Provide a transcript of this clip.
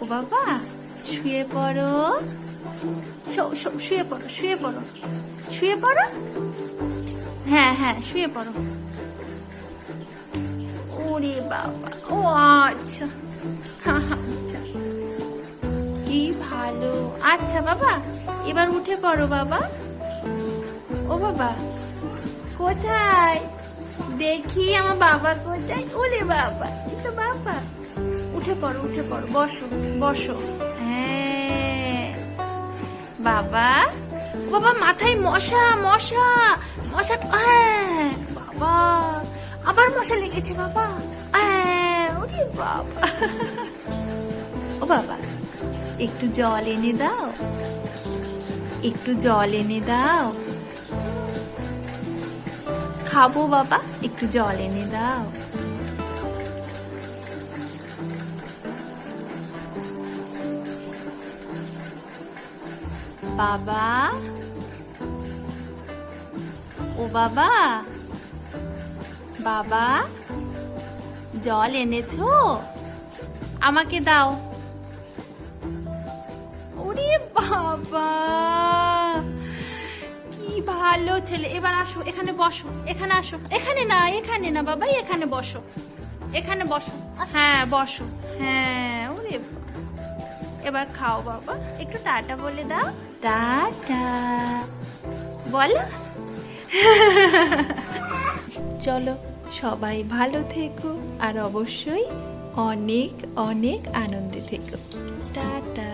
ও বাবা, শুয়ে পড়ো। শুয়ে পড়ো শুয়ে পড়ো। শুয়ে পড়ো? হ্যাঁ হ্যাঁ শুয়ে পড়ো। ওরে বাবা, ও আচ্ছা। আচ্ছা। কি ভালো। আচ্ছা বাবা, এবার উঠে পড়ো বাবা। ও বাবা, কোথায়? দেখি আমার বাবা কোথায়। ওরে বাবা উঠে পড়ো উঠে পড়ো, বসো বসো। হ্যাঁ। বাবা বাবা, মাথায় মশা মশা মশা হ্যাঁ বাবা। আবার মশা লেগেছে, বাবা। হ্যাঁ ওরে বাবা। ও বাবা, একটু জল এনে দাও। একটু জল এনে দাও। খাব বাবা, একটু জল এনে দাও। বাবা। ও বাবা বাবা, জল এনেছো? আমাকে দাও। ওরে বাবা, কি ভালো ছেলে। এবার আসো, এখানে বসো, এখানে আসো। এখানে না এখানে না বাবা এখানে বসো। এখানে বসো। হ্যাঁ বসো। হ্যাঁ ওরে। এবার খাও বাবা। একটু টাটা বলে দাও। টাটা। বলো। চলো সবাই ভালো থেকো আর অবশ্যই অনেক অনেক আনন্দে থেকো। টাটা।